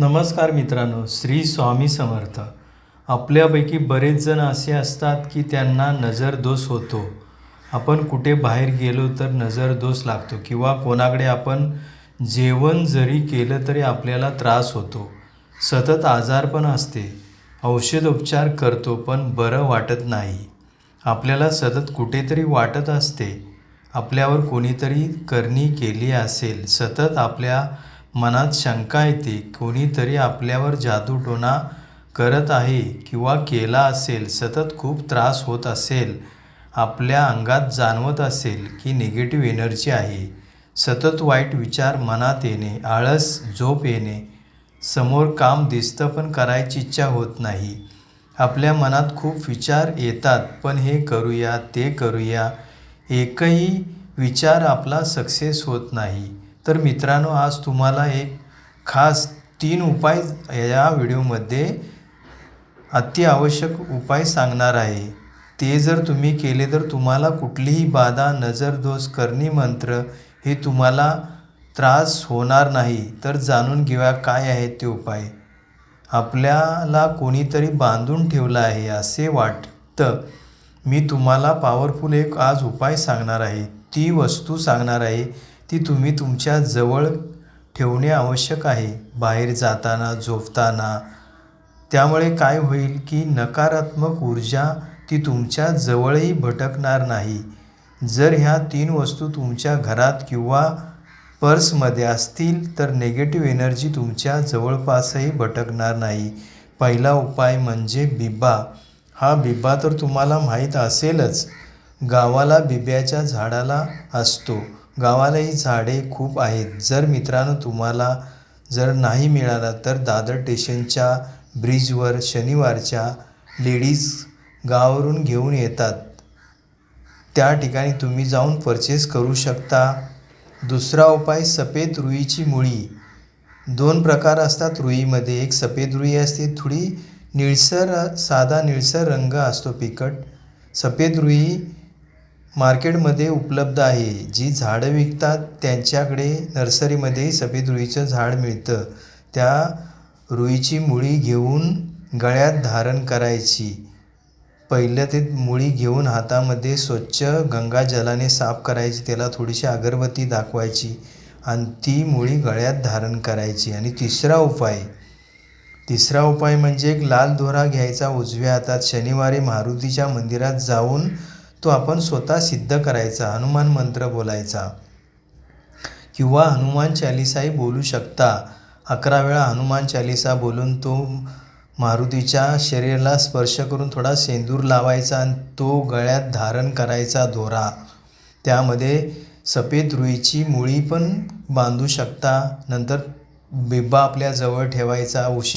नमस्कार मित्रांनो श्री स्वामी समर्थ. आपल्यापैकी बरेच जण असे असतात की त्यांना नजरदोष होतो. आपण कुठे बाहेर गेलो तर नजरदोष लागतो किंवा कोणाकडे आपण जेवण जरी केलं तरी आपल्याला त्रास होतो. सतत आजार पण असते. औषधोपचार करतो पण बरं वाटत नाही. आपल्याला सतत कुठेतरी वाटत असते. आपल्यावर कोणीतरी करणी केली असेल सतत आपल्या मनात शंका येते कोणीतरी आपल्यावर जादूटोणा करत आहे किंवा केला असेल सतत खूप त्रास होत असेल आपल्या अंगात जाणवत असेल की निगेटिव्ह एनर्जी आहे. सतत वाईट विचार मनात येणे आळस झोप येणे समोर काम दिसतं पण करायची इच्छा होत नाही. आपल्या मनात खूप विचार येतात पण हे करूया ते करूया एकही विचार आपला सक्सेस होत नाही. तर मित्रांनो आज तुम्हाला एक खास तीन उपाय या व्हिडिओमध्ये अत्यावश्यक उपाय सांगणार आहे. ते जर तुम्ही केले तर तुम्हाला कुठलीही बाधा नजरदोष करणी मंत्र हे तुम्हाला त्रास होणार नाही. तर जाणून घेऊया काय आहेत ते उपाय. आपल्याला कोणीतरी बांधून ठेवलं आहे असे वाटतं. मी तुम्हाला पॉवरफुल एक आज उपाय सांगणार आहे. ती वस्तू सांगणार आहे. ती तुम्ही तुमच्या जवळ ठेवणे आवश्यक आहे. बाहेर जाताना झोपताना. त्यामुळे काय होईल की नकारात्मक ऊर्जा ती तुमच्या जवळही भटकणार नाही. जर ह्या तीन वस्तू तुमच्या घरात किंवा पर्समध्ये असतील तर निगेटिव्ह एनर्जी तुमच्या जवळपासही भटकणार नाही. पहिला उपाय म्हणजे बिब्बा हा बिब्बा तर तुम्हाला माहीत असेलच. गावाला बिब्याच्या झाडाला असतो. गावालाही झाडे खूप आहेत. जर मित्रांनो तुम्हाला जर नाही मिळाला तर दादर स्टेशनच्या ब्रिजवर शनिवारच्या लेडीज गावावरून घेऊन येतात. त्या ठिकाणी तुम्ही जाऊन परचेस करू शकता. दुसरा उपाय सफेद रुईची मुळी. दोन प्रकार असतात रुईमध्ये. एक सफेद रुई असते थोडी निळसर साधा निळसर रंग असतो पिकट. सफेद रुई मार्केटमध्ये उपलब्ध आहे. जी झाडं विकतात त्यांच्याकडे नर्सरीमध्ये सफेद रुईचं झाड मिळतं. त्या रुईची मुळी घेऊन गळ्यात धारण करायची. पहिलं ते मुळी घेऊन हातामध्ये स्वच्छ गंगाजलाने साफ करायची त्याला थोडीशी अगरबत्ती दाखवायची आणि ती मुळी गळ्यात धारण करायची. आणि तिसरा उपाय तिसरा उपाय म्हणजे एक लाल दोरा घ्यायचा. उजव्या हातात शनिवारी मारुतीच्या मंदिरात जाऊन तो आपण स्वतः सिद्ध करायचा हनुमान मंत्र बोलायचा. किंवा हनुमान चालिसाही बोलू शकता. अकरा वेळा हनुमान चालिसा बोलून तो मारुतीच्या शरीराला स्पर्श करून थोडा सेंदूर लावायचा आणि तो गळ्यात धारण करायचा दोरा. त्यामध्ये सफेद रुईची मुळी पण बांधू शकता. नंतर बिब्बा आपल्या जवळ ठेवायचा उशी